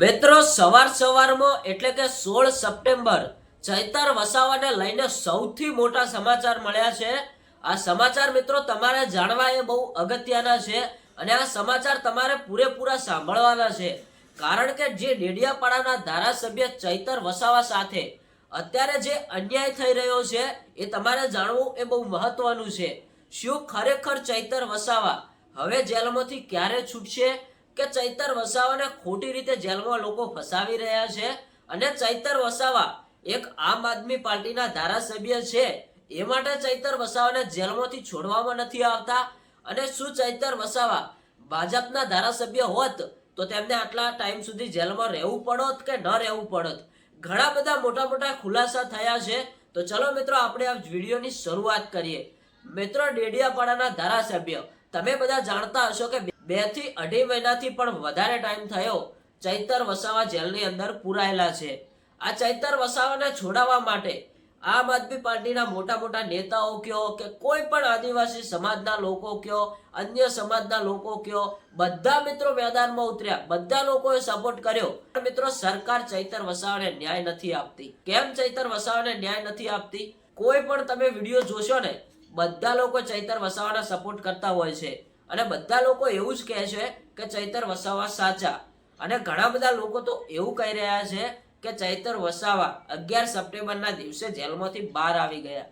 મિત્રો, સવાર સવારમાં, એટલે કે સોળ સપ્ટેમ્બર, ચૈતર વસાવાને લઈને સૌથી મોટા સમાચાર મળ્યા છે. આ સમાચાર, મિત્રો, તમારે જાણવા એ બહુ અગત્યના છે અને આ સમાચાર તમારે પૂરેપૂરા સાંભળવાના છે. કારણ કે જે ડેડિયાપાડાના ધારાસભ્ય ચૈતર વસાવા સાથે અત્યારે જે અન્યાય થઈ રહ્યો છે, એ તમારે જાણવું એ બહુ મહત્વનું છે. શું ખરેખર ચૈતર વસાવા હવે જેલમાંથી ક્યારે છૂટશે? કે ચૈતર વસાવાને ખોટી રીતે જેલમાં લોકો ફસાવી રહ્યા છે અને ચૈતર વસાવા એક આમ આદમી પાર્ટીના ધારાસભ્ય છે. એ માટે ચૈતર વસાવાને જેલમાંથી છોડવામાં નથી આવતા અને શું ચૈતર વસાવા ભાજપના ધારાસભ્ય હોત તો તેમને આટલા ટાઈમ સુધી જેલમાં રહેવું પડત કે ન રહેવું પડત? ઘણા બધા મોટા મોટા ખુલાસા થયા છે. તો ચલો મિત્રો, આપણે આ વિડીયોની શરૂઆત કરીએ. મિત્રો, ડેડિયાપાડાના ધારાસભ્ય, તમે બધા જાણતા હશો કે બેથી અઢી મહિનાથી પણ વધારે ટાઈમ થયો. ચૈતર વસાવા જેલની અંદર પુરાયેલા છે. આ ચૈતર વસાવાને છોડાવવા માટે આમ આદમી પાર્ટીના મોટા મોટા નેતાઓ કયો કે કોઈ પણ આદિવાસી સમાજના લોકો કયો, અન્ય સમાજના લોકો કયો, બધા મિત્રો મેદાનમાં ઉતર્યા. બધા લોકોએ સપોર્ટ કર્યો. પણ મિત્રો, સરકાર ચૈતર વસાવાને ન્યાય નથી આપતી. કેમ ચૈતર વસાવાને ન્યાય નથી આપતી? કોઈ પણ તમે વીડિયો જોશો ને, બધા લોકો ચૈતર વસાવાના સપોર્ટ કરતા હોય છે. અને બધા લોકો એવું જ કહે છે કે ચૈતર વસાવા સાચા. અને ઘણા બધા લોકો તો એવું કહી રહ્યા છે કે ચૈતર વસાવા અગિયાર સપ્ટેમ્બરના દિવસે જેલમાંથી બહાર આવી ગયા.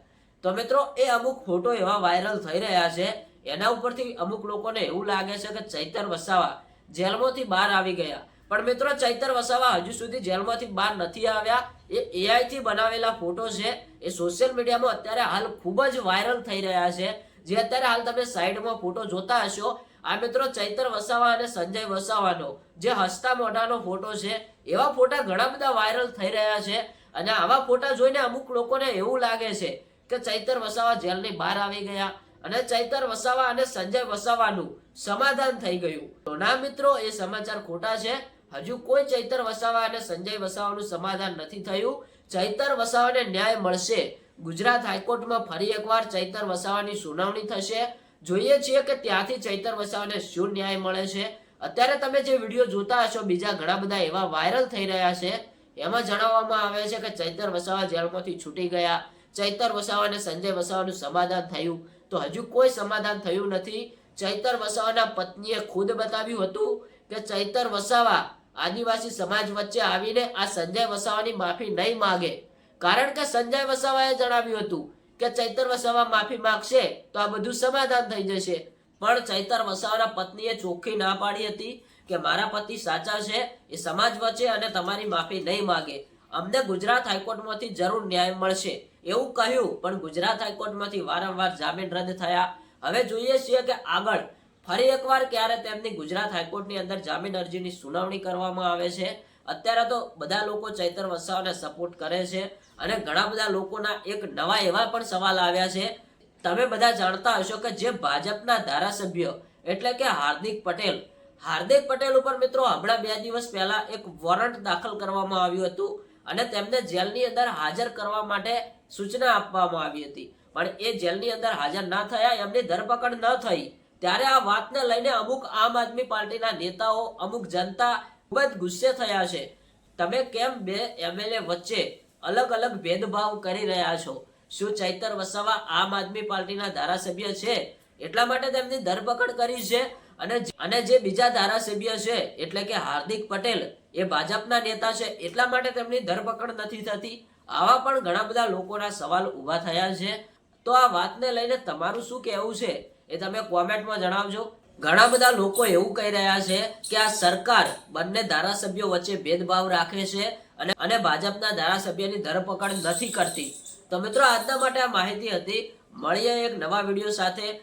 તો મિત્રો, એ અમુક ફોટો એવા વાયરલ થઈ રહ્યા છે. એના ઉપરથી અમુક લોકોને એવું લાગે છે કે ચૈતર વસાવા જેલમાંથી બહાર આવી ગયા. પણ મિત્રો, ચૈતર વસાવા હજુ સુધી જેલમાંથી બહાર નથી આવ્યા. એ એઆઈથી બનાવેલા ફોટો છે. એ સોશિયલ મીડિયામાં અત્યારે હાલ ખૂબ જ વાયરલ થઈ રહ્યા છે. જે અત્યારે હાલ તમે સાઈડમાં ફોટો જોતા હશો, આ મિત્રો ચૈતર વસાવા અને સંજય વસાવાનો જે હસતા મોઢાનો ફોટો છે, એવા ફોટા ઘણા બધા વાયરલ થઈ રહ્યા છે અને આવા ફોટા જોઈને અમુક લોકોને એવું લાગે છે કે ચૈતર વસાવા જેલની બહાર આવી ગયા અને ચૈતર વસાવા અને સંજય વસાવાનું સમાધાન થઈ ગયું. તો ના મિત્રો, એ સમાચાર ખોટા છે. હજુ કોઈ ચૈતર વસાવા અને સંજય વસાવાનું સમાધાન નથી થયું. ચૈતર વસાવાને ન્યાય મળશે. ગુજરાત હાઈકોર્ટમાં ફરી એકવાર ચૈતર વસાવાની સુનાવણી થશે. જોઈએ છીએ કે ત્યાંથી ચૈતર વસાવાને શું ન્યાય મળે છે. અત્યારે તમે જે વીડિયો જોતા હશો, બીજા ઘણા બધા એવા વાયરલ થઈ રહ્યા છે, એમાં જણાવવામાં આવે છે કે ચૈતર વસાવા જેલમાંથી છૂટી ગયા. ચૈતર વસાવા અને સંજય વસાવાનું સમાધાન થયું. તો હજુ કોઈ સમાધાન થયું નથી. ચૈતર વસાવાના પત્નીએ ખુદ બતાવ્યું હતું કે ચૈતર વસાવા આદિવાસી સમાજ વચ્ચે આવીને આ સંજય વસાવાની માફી નહીં માગે. કારણ કે સંજય વસાવાએ જણાવ્યું હતું કે ચૈતર વસાવા માફી માંગશે તો આ બધું સમાધાન થઈ જશે. પણ ચૈતર વસાવાના પત્નીએ ચોખ્ખી ના પાડી હતી કે મારા પતિ સાચા છે, એ સમાજ વચ્ચે અને તમારી માફી નહીં માગે. અમને ગુજરાત હાઈકોર્ટમાંથી જરૂર ન્યાય મળશે. એવું કહ્યું, પણ ગુજરાત હાઈકોર્ટમાંથી વારંવાર જામીન રદ થયા. હવે જોઈએ છીએ કે આગળ ફરી એકવાર ક્યારે તેમની ગુજરાત હાઈકોર્ટની અંદર જામીન અરજીની સુનાવણી કરવામાં આવે છે. અત્યારે તો બધા લોકો ચૈતર વસાવાને સપોર્ટ કરે છે અને ઘણા બધા લોકોના એક નવા એવા પણ સવાલ આવ્યા છે. તમે બધા જાણતા હશો કે જે ભાજપના ધારાસભ્ય એટલે કે હાર્દિક પટેલ હાર્દિક પટેલ ઉપર મિત્રો હમણાં બે દિવસ પહેલા એક વોરંટ દાખલ કરવામાં આવ્યું હતું અને તેમને જેલની અંદર હાજર કરવા માટે સૂચના આપવામાં આવી હતી. પણ એ જેલની અંદર હાજર ના થયા, એમની ધરપકડ ન થઈ. ત્યારે આ વાતને લઈને અમુક આમ આદમી પાર્ટીના નેતાઓ, અમુક જનતા ખૂબ જ ગુસ્સે થયા છે. તમે કેમ બે એમએલએ વચ્ચે અલગ અલગ ભેદભાવ કરી રહ્યા છો? શું ચૈતર વસાવા આમ આદમી પાર્ટીના ધારાસભ્ય છે? એટલા માટે તેમની ધરપકડ કરી છે અને અને જે બીજા ધારાસભ્ય છે, એટલે કે હાર્દિક પટેલ, એ ભાજપના નેતા છે. એટલા માટે તેમની ધરપકડ નથી થતી. આવા પણ ઘણા બધા લોકોના સવાલ ઊભા થયા છે. તો આ વાતને લઈને તમારું શું કહેવું છે? એ તમે કોમેન્ટમાં જણાવજો. ઘણા બધા લોકો એવું કહી રહ્યા છે કે આ સરકાર બંને ધારાસભ્યો વચ્ચે ભેદભાવ રાખે છે અને અને ભાજપના ધારાસભ્યની ધરપકડ નથી કરતી. તો મિત્રો, આજના માટે આ માહિતી હતી. મળીએ એક નવા વીડિયો સાથે.